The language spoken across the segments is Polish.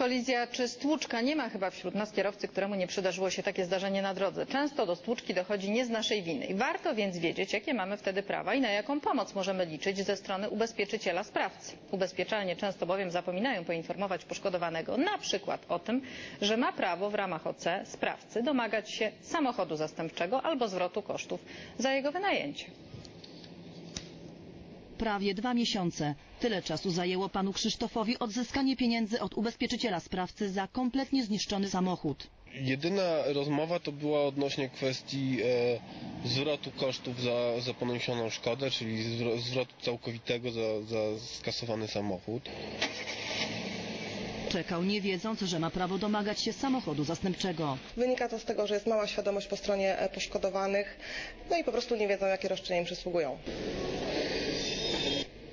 kolizja czy stłuczka. Nie ma chyba wśród nas kierowcy, któremu nie przydarzyło się takie zdarzenie na drodze. Często do stłuczki dochodzi nie z naszej winy. Warto więc wiedzieć, jakie mamy wtedy prawa i na jaką pomoc możemy liczyć ze strony ubezpieczyciela sprawcy. Ubezpieczalnie często bowiem zapominają poinformować poszkodowanego na przykład o tym, że ma prawo w ramach OC sprawcy domagać się samochodu zastępczego albo zwrotu kosztów za jego wynajęcie. Prawie dwa miesiące. Tyle czasu zajęło panu Krzysztofowi odzyskanie pieniędzy od ubezpieczyciela sprawcy za kompletnie zniszczony samochód. Jedyna rozmowa to była odnośnie kwestii e, zwrotu kosztów za, za poniesioną szkodę, czyli zwro- zwrotu całkowitego za, za skasowany samochód. Czekał nie wiedząc, że ma prawo domagać się samochodu zastępczego. Wynika to z tego, że jest mała świadomość po stronie e, poszkodowanych, no i po prostu nie wiedzą, jakie roszczenia im przysługują.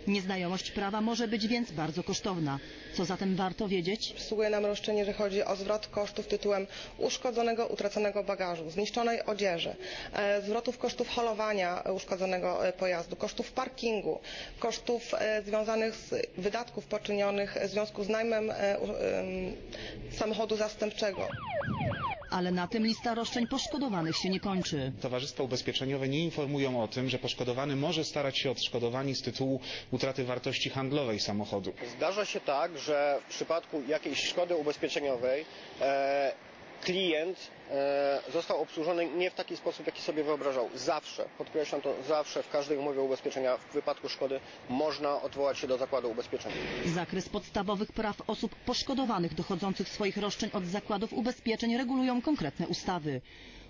Nieznajomość prawa może być więc bardzo kosztowna. Co zatem warto wiedzieć? Przysługuje nam roszczenie, że chodzi o zwrot kosztów tytułem uszkodzonego, utraconego bagażu, zniszczonej odzieży, e, zwrotów kosztów holowania uszkodzonego e, pojazdu, kosztów parkingu, kosztów e, związanych z wydatków poczynionych w związku z najmem samochodu zastępczego. Ale na tym lista roszczeń poszkodowanych się nie kończy. Towarzystwa ubezpieczeniowe nie informują o tym, że poszkodowany może starać się o odszkodowanie z tytułu utraty wartości handlowej samochodu. Zdarza się tak, że w przypadku jakiejś szkody ubezpieczeniowej e, klient e, został obsłużony nie w taki sposób, jaki sobie wyobrażał. Zawsze, podkreślam to, zawsze w każdej umowie ubezpieczenia w wypadku szkody można odwołać się do zakładu ubezpieczenia. Zakres podstawowych praw osób poszkodowanych dochodzących swoich roszczeń od zakładów ubezpieczeń regulują konkretne ustawy.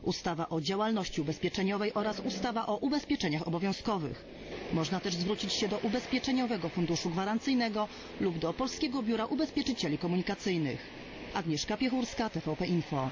Ustawa o działalności ubezpieczeniowej oraz ustawa o ubezpieczeniach obowiązkowych. Można też zwrócić się do Ubezpieczeniowego Funduszu Gwarancyjnego lub do Polskiego Biura Ubezpieczycieli Komunikacyjnych. Agnieszka Piechurska, TVP Info.